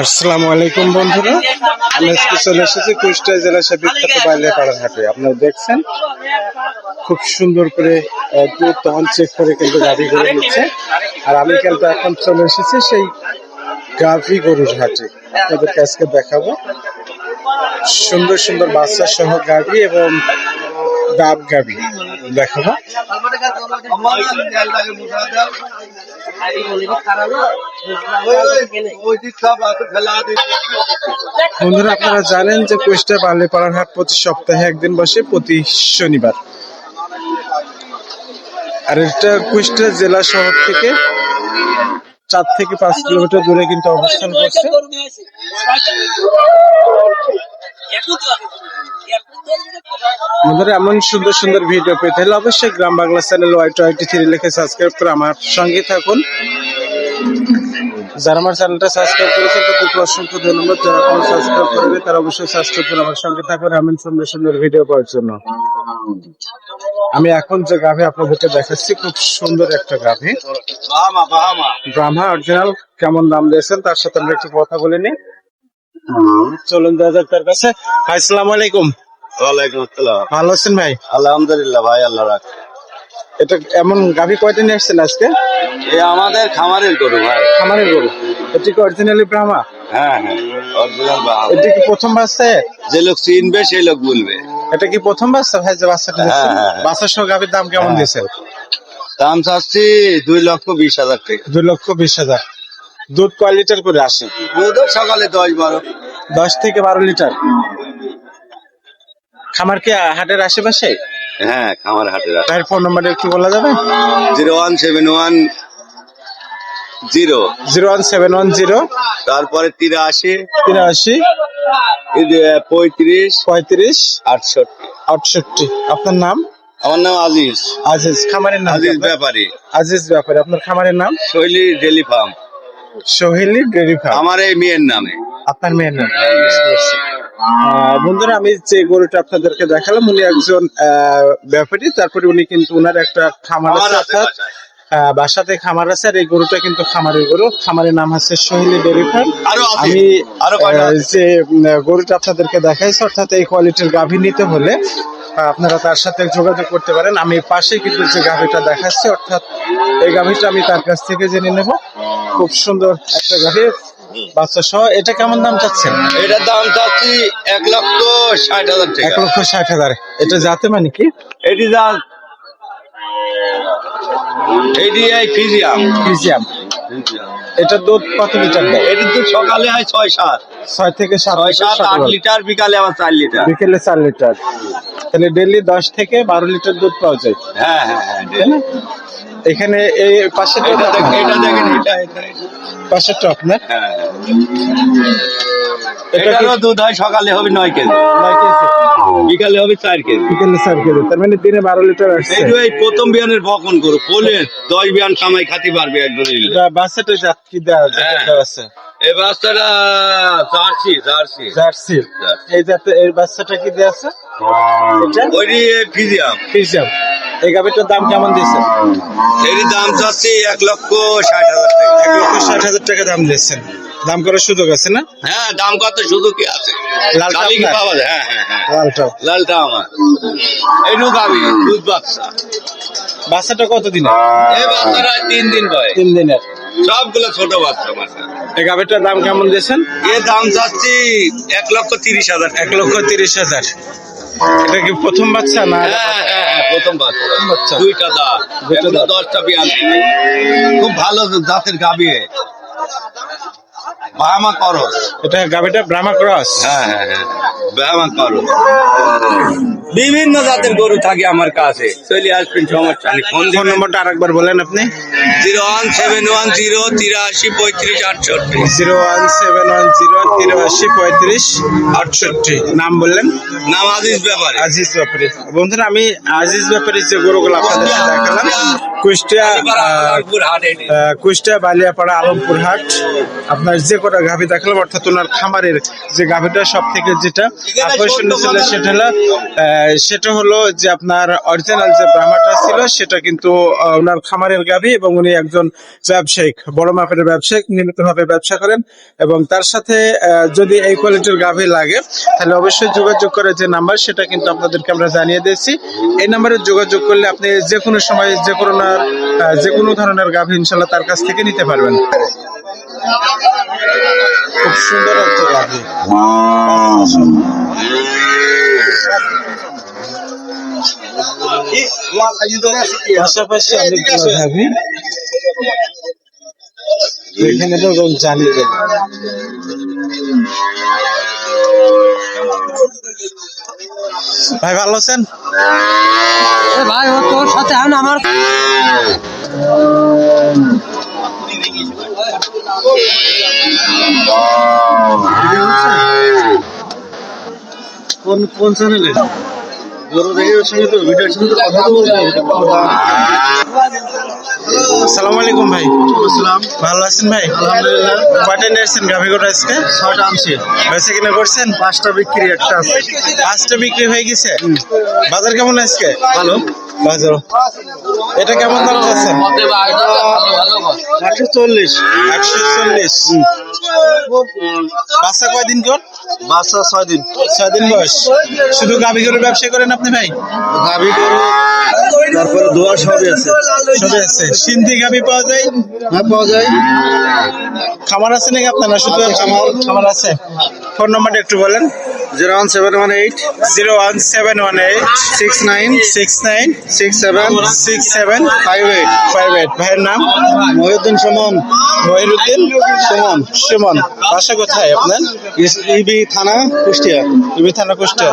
আসসালামু আলাইকুম বন্ধুরা। আমি আজকে চলে এসেছি কুষ্টিয়া জেলা সে বিখ্যাত বাইলে পাড়ার হাটে আপনারা দেখছেন, খুব সুন্দর করে তখন চেক করে কিন্তু গাভি করে নিচ্ছে। আর আমি কিন্তু এখন চলে এসেছি সেই গাভি গরুর হাটে আপনাদেরকে আজকে দেখাবো। সুন্দর সুন্দর বাচ্চা সহ গাভি এবং ডাব গাভি। দেখাবো। বন্ধুরা, আপনারা জানেন যে কুষ্টিয়া বাল্যপাড়ার হাট প্রতি সপ্তাহে একদিন বসে প্রতি শনিবার। আর এটা কুষ্টিয়া জেলা শহর থেকে চার থেকে পাঁচ কিলোমিটার দূরে কিন্তু অবস্থান করছে। বন্ধুরা, এমন সুন্দর সুন্দর ভিডিও পেতে হলে অবশ্যই Gram Bangla channel Y twenty three লিখে সাবস্ক্রাইব করে আমার সঙ্গে থাকুন। যারা আমার চ্যানেলটা সাবস্ক্রাইব করেছেন, তাদেরকে অসংখ্য ধন্যবাদ। যারা সাবস্ক্রাইব করবে তারা অবশ্যই সাবস্ক্রাইব করে আমার সঙ্গে থাকুন এমন সুন্দর সুন্দর ভিডিও পাওয়ার জন্য। আমি এখন যে গাভি আপনাদেরকে দেখাচ্ছি খুব সুন্দর একটা গাভি। ব্রাহ্মা অরিজিনাল কেমন দাম দিয়েছেন তার সাথে আমরা একটু কথা বলে নিই। চলুন দাদা তার কাছে। আসসালামু আলাইকুম। ওয়ালাইকুম আসসালাম। ভালো আছেন ভাই? আলহামদুলিল্লাহ ভাই আল্লাহ রাখ। এটা এমন গাভি কয়টা নিয়ে আসছেন আজকে? এ আমাদের খামারের গরু ভাই। খামারের গরু। এটি কি অরিজিনালি ব্রাহ্মা? হ্যাঁ হ্যাঁ অরিজিনাল। এটি কি প্রথম বাচ্চা যে লোক চিনবে সেই লোক বলবে। এটা কি প্রথম বাচ্চা? ভাই যে বাচ্চাটা দিচ্ছেন। বাচ্চার সহ গাভির দাম কেমন হ্যাঁ। দিয়েছেন দাম চাচ্ছি দুই লক্ষ বিশ হাজার টাকা। দুই লক্ষ বিশ হাজার। দুধ কয় লিটার করে আসে? দুধও সকালে দশ বারো। দশ থেকে বারো লিটার। খামার কি হাটের আশেপাশে? হ্যাঁ খামার হাটের ফোন নাম্বারটা একটু বলা যাবে? Zero one seven one zero. Zero one seven one zero. তারপরে তিরাশি। তিরাশি। পঁয়ত্রিশ। পঁয়ত্রিশ। আটষট্টি। আটষট্টি। আপনার নাম? আমার নাম আজিজ। আজিজ খামারের নাম আজিজ ব্যাপারী। আজিজ ব্যাপারে আপনার খামারের নাম? Shoili dairy farm. Soheli dairy farm. আমার এই মেয়ের নামে। আপনার মেয়ের নাম? আহ, বন্ধুরা আমি যে গরুটা আপনাদেরকে দেখালাম উনি একজন ব্যাপারী। তারপরে উনি কিন্তু উনার একটা খামার আছে অর্থাৎ বাসাতে খামার আছে আর এই গরুটা কিন্তু খামারের গরু। খামারের নাম হচ্ছে সোহেলি ডেরি ফার্ম। আমি? যে গরুটা আপনাদেরকে দেখাইছি অর্থাৎ এই কোয়ালিটির গাভী নিতে হলে আপনারা তার সাথে যোগাযোগ করতে পারেন। আমি পাশে কিন্তু যে গাভীটা দেখাচ্ছি অর্থাৎ এই গাভীটা আমি তার কাছ থেকে জেনে নেব। খুব সুন্দর একটা গাভী বাচ্চা সহ। এটা কেমন দাম চাচ্ছেন? এটার দাম চাচ্ছি এক লক্ষ ষাট হাজার এক লক্ষ ষাট হাজার। এটা যাতে মানে কি? এটি এই ফিজিয়াম ফিজিয়াম এটা দুধ কত লিটার দেয়? এটি দুধ সকালে হয় ছয় সাত। ছয় থেকে সাত ছয় সাত আট লিটার বিকালে আবার চার লিটার। বিকেলে চার লিটার। তাহলে ডেলি দশ থেকে বারো লিটার দুধ পাওয়া যায়। হ্যাঁ হ্যাঁ হ্যাঁ? এখানে এই পাশে এটা দেখেন এটা দেখেন এটা। পাশেরটা আপনার হ্যাঁ। এটারও দুধ হয় সকালে হবে নয় কেজি। নয় কেজি? বিকালে হবে চার কেজি। বিকেলে চার কেজি। তার মানে দিনে বারো লিটার আসছে। এই প্রথম বিয়ানের বকন করো ফলের দশ বিয়ান কামাই খাতে পারবে একজন বাচ্চাটা জাত কি দেওয়া আছে? হ্যাঁ। এই বাচ্চাটা জার্সি। জার্সি। জার্সি। এই জাতে এই বাচ্চাটা কি দেওয়া আছে? ওইটি ফিজিয়াম। ফিজিয়াম। এই গাভিটার দাম কেমন দিয়েছেন? এর দাম চাচ্ছি এক লক্ষ ষাট হাজার টাকা। এক লক্ষ ষাট হাজার টাকা দাম দিয়েছেন। দাম করার সুযোগ আছে না? হ্যাঁ দাম আছে? লালটা? পাওয়া যায়। হ্যাঁ হ্যাঁ হ্যাঁ। লালটা। লালটা আমার। এই নুক আমি দুধ বাচ্চা। বাচ্চাটা কত এই বাচ্চারা তিন দিন বয় তিন দিনের। সবগুলো ছোট বাচ্চা বাচ্চা এই গাভিটার দাম কেমন দিয়েছেন? এর দাম চাচ্ছি এক লক্ষ তিরিশ হাজার এক লক্ষ তিরিশ হাজার। এটা কি প্রথম বাচ্চা না হ্যাঁ হ্যাঁ হ্যাঁ প্রথম বাচ্চা। দুইটা দাঁত দুইটা দাঁত। দশটা বিয়ান খুব ভালো জাতের গাবি ব্রাহ্মা করস। এটা গাবিটা ব্রাহ্মা ক্রস? হ্যাঁ হ্যাঁ হ্যাঁ। ব্রাহ্মা করস। বিভিন্ন জাতের গরু থাকে আমার কাছে। চলে আসবেন সমস্যা নেই। ফোন ফোন নম্বরটা আরেকবার বলেন আপনি। Zero one seven one zero তিরাশি পঁয়ত্রিশ আটষট্টি। Zero one seven one zero তিরাশি পঁয়ত্রিশ আটষট্টি। নাম বললেন? নাম আজিজ ব্যাপারে। আজিজ ব্যাপারী। বন্ধুরা আমি আজিজ ব্যাপারী যে গরুগুলো আপনাদের দেখালাম কুষ্টিয়া কুষ্টিয়া বালিয়াপাড়া আলমপুর হাট আপনার যে কটা গাভি দেখালাম অর্থাৎ ওনার খামারের যে গাভিটা সব থেকে যেটা আকর্ষণীয় ছিল সেটা হলো সেটা হলো যে আপনার অরিজিনাল যে ব্রাহ্মাটা ছিল সেটা কিন্তু ওনার খামারের গাভি এবং উনি একজন ব্যবসায়িক বড় মাপের ব্যবসায়িক নিয়মিতভাবে ব্যবসা করেন এবং তার সাথে যদি এই কোয়ালিটির গাভি লাগে তাহলে অবশ্যই যোগাযোগ করে যে নাম্বার সেটা কিন্তু আপনাদেরকে আমরা জানিয়ে দিয়েছি। এই নাম্বারে যোগাযোগ করলে আপনি যে কোনো সময় যে কোনো আহ, যে কোনো ধরনের গাভি ইনশাল্লাহ তার কাছ থেকে নিতে পারবেন। খুব সুন্দর এখানে তো এবং জানি দেব ভাই ভালো আছেন? ভাই ও তোর সাথে আন আমার কোন কোন চ্যানেলে গরু দেখে সঙ্গে তো ভিডিওর সঙ্গে তো কথা তো বলতে হবে আসসালামু আলাইকুম ভাই। ভালো আছেন ভাই? কয়টা নিয়েছেন গাভি গোটা আজকে? ছয়টা আনছি। বেঁচে কিনা করছেন? পাঁচটা বিক্রি একটা আছে। পাঁচটা বিক্রি হয়ে গেছে? বাজার কেমন আজকে? ভালো। বাজার। এটা কেমন দাম আছে একশো চল্লিশ। একশো চল্লিশ। বাচ্চা কয়দিন কর বাচ্চা ছয় দিন ছয় দিন বয়স। শুধু গাভি গরুর ব্যবসা করেন আপনি ভাই? গাভি গরু তারপরে দোয়া সবই আছে। সবই আছে। সিন্ধি গাভি পাওয়া যায়? হ্যাঁ পাওয়া যায়। খামার আছে নাকি আপনার? না শুধু খামার খামার আছে। ফোন নাম্বারটা একটু বলেন। Zero one seven one eight. Zero one seven one eight. Six nine. Six nine. Six seven. Six seven. Five eight. Five eight. ভাইয়ের নাম? মহিউদ্দিন সুমন। মহিউদ্দিন সুমন। সুমন। বাসা কোথায় আপনার? ইবি থানা কুষ্টিয়া। ইবি থানা কুষ্টিয়া।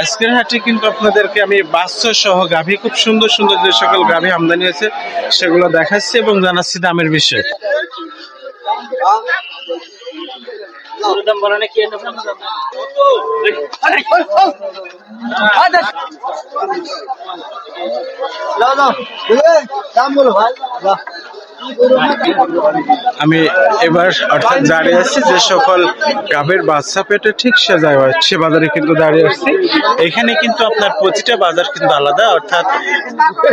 আজকের হাটে কিন্তু আপনাদেরকে আমি বাচ্চা সহ গাভী, খুব সুন্দর সুন্দর যে সকল গাভী আমদানি আছে সেগুলো দেখাচ্ছি এবং জানাচ্ছি দামের বিষয়ে। দাম বলো। ভাই আমি এবার অর্থাৎ দাঁড়িয়ে আছি যে সকল গাভীর বাচ্চা পেটে ঠিক সে যায় সে বাজারে কিন্তু দাঁড়িয়ে আসছি এখানে কিন্তু আপনার প্রতিটা বাজার কিন্তু আলাদা, অর্থাৎ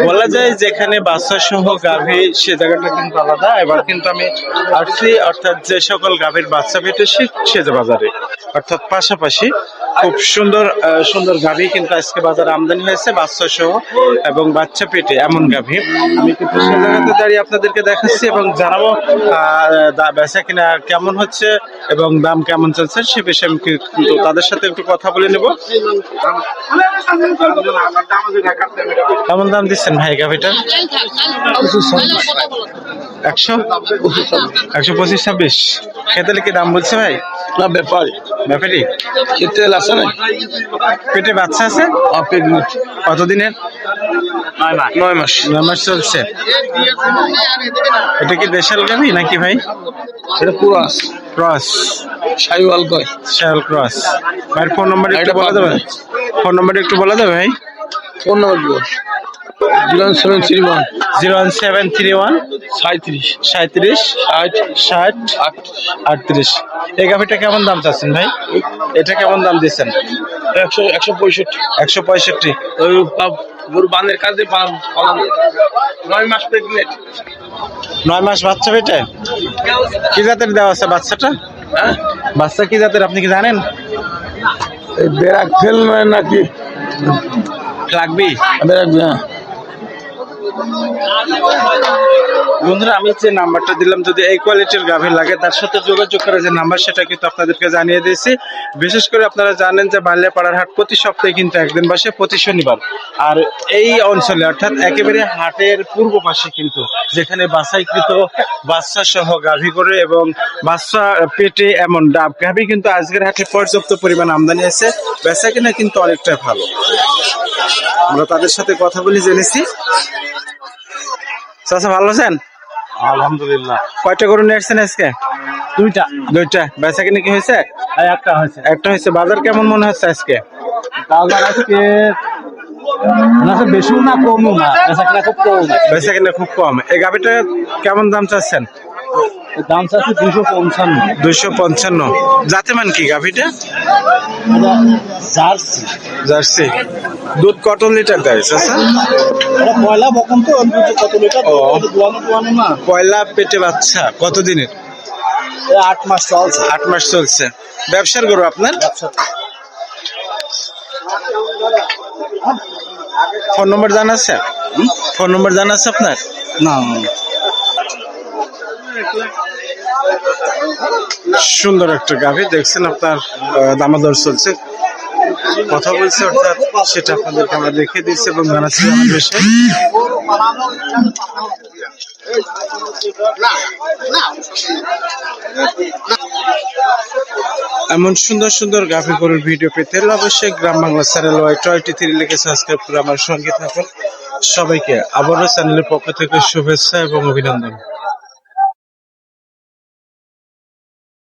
বলা যায় যেখানে বাচ্চা সহ গাভী, সে জায়গাটা কিন্তু আলাদা। এবার কিন্তু আমি আসছি, অর্থাৎ যে সকল গাভীর বাচ্চা পেটে, সে সেজে বাজারে। অর্থাৎ পাশাপাশি খুব সুন্দর সুন্দর গাভী কিন্তু আজকে বাজারে আমদানি হয়েছে বাচ্চা সহ এবং বাচ্চা পেটে এমন গাভী। আমি কিন্তু সে জায়গাতে দাঁড়িয়ে আপনাদেরকে দেখাচ্ছি এবং জানাব বেচা কিনা কেমন হচ্ছে এবং দাম কেমন চলছে সে বিষয়ে আমি কিন্তু তাদের সাথে একটু কথা বলে নেব। কেমন দাম দিচ্ছেন ভাই গাভীটা? একশো? একশো পঁচিশ ছাব্বিশ। খেতে কি দাম বলছে ভাই? না, ব্যাপারী। ব্যাপারি? খেতে আছে না? পেটে বাচ্চা আছে? কতদিনের? নয় মাস। নয় মাস। চলছে। এটা কি দেশাল গাভি নাকি ভাই? এটা পুরাস ক্রস। সাইওয়াল কয়। শাল ক্রস। ভাইয়ের ফোন নাম্বার একটু বলা যাবে ফোন নাম্বার একটু বলা যাবে ভাই? ফোন নাম্বার দিব। Zero seven three one. Zero one seven three one. সাঁত্রিশ সাঁত্রিশ ষাট ষাট আট আটত্রিশ। এই গাভিটা কেমন দাম চাচ্ছেন ভাই? এটা কেমন দাম দিচ্ছেন একশো একশো পঁয়ষট্টি। একশো পঁয়ষট্টি। ওই গরু বানের কাজে নয় মাস প্রেগনেন্ট নয় মাস বাচ্চা পেটে কি জাতের দেওয়া আছে বাচ্চাটা? হ্যাঁ? বাচ্চা কি জাতের আপনি কি জানেন? এই বেড়াক ফেল নয় নাকি? লাগবি? বেড়াক হ্যাঁ। বন্ধুরা, আমি যে নাম্বারটা দিলাম। যদি এই কোয়ালিটির গাভীর লাগে, তার সাথে যোগাযোগ করে যে নাম্বার, সেটা কিন্তু আপনাদেরকে জানিয়ে দিয়েছি। বিশেষ করে আপনারা জানেন যে বাল্যাপাড়ার হাট প্রতি সপ্তাহে কিন্তু একদিন বসে, প্রতি শনিবার। আর এই অঞ্চলে, অর্থাৎ একেবারে হাটের পূর্ব পাশে কিন্তু, যেখানে বাছাইকৃত বাচ্চা সহ গাভী করে এবং বাচ্চা পেটে এমন ডাব, গাভী কিন্তু আজকের হাটে পর্যাপ্ত পরিমাণ আমদানি আছে। বেচা কিনা কিন্তু অনেকটাই ভালো। আমরা তাদের সাথে কথা বলে জেনেছি। চাচা ভালো আছেন? আলহামদুলিল্লাহ। কয়টা গরু নিয়ে আসছেন আজকে? দুইটা। দুইটা। বেচা কিনে কি হয়েছে? একটা হয়েছে। একটা হয়েছে। বাজার কেমন মনে হচ্ছে আজকে? বাজার আজকে বেশি বেশিও না কমও না। বেচা কিনা খুব কম। বেচা কিনা খুব কম। এই গাভিটা কেমন দাম চাচ্ছেন? দাম চাচ্ছে দুশো পঞ্চান্ন। দুইশো পঞ্চান্ন। যাতে মান কি গাভিটা? জার্সি। জার্সি। দুধ কত লিটার দেয় চাচা পয়লা বকন তো দুধ কত লিটার? পয়লা পেটে বাচ্চা কত দিনের? এ আট মাস চলছে। আট মাস চলছে। ব্যবসার গরু আপনার? ফোন নম্বর জানা আছে? ফোন নম্বর জানা আছে আপনার? না। সুন্দর একটা গাভী। দেখছেন আপনার দামাদর চলছে। কথা বলছে, অর্থাৎ সেটা আপনাদেরকে আমরা দেখিয়ে দিচ্ছি এবং জানাচ্ছি এমন সুন্দর সুন্দর গাভী গরুর ভিডিও পেতে হলে অবশ্যই Gram Bangla channel Y twenty three লিখে সাবস্ক্রাইব করে আমার সঙ্গে থাকুন। সবাইকে আবারও চ্যানেলের পক্ষ থেকে শুভেচ্ছা এবং অভিনন্দন।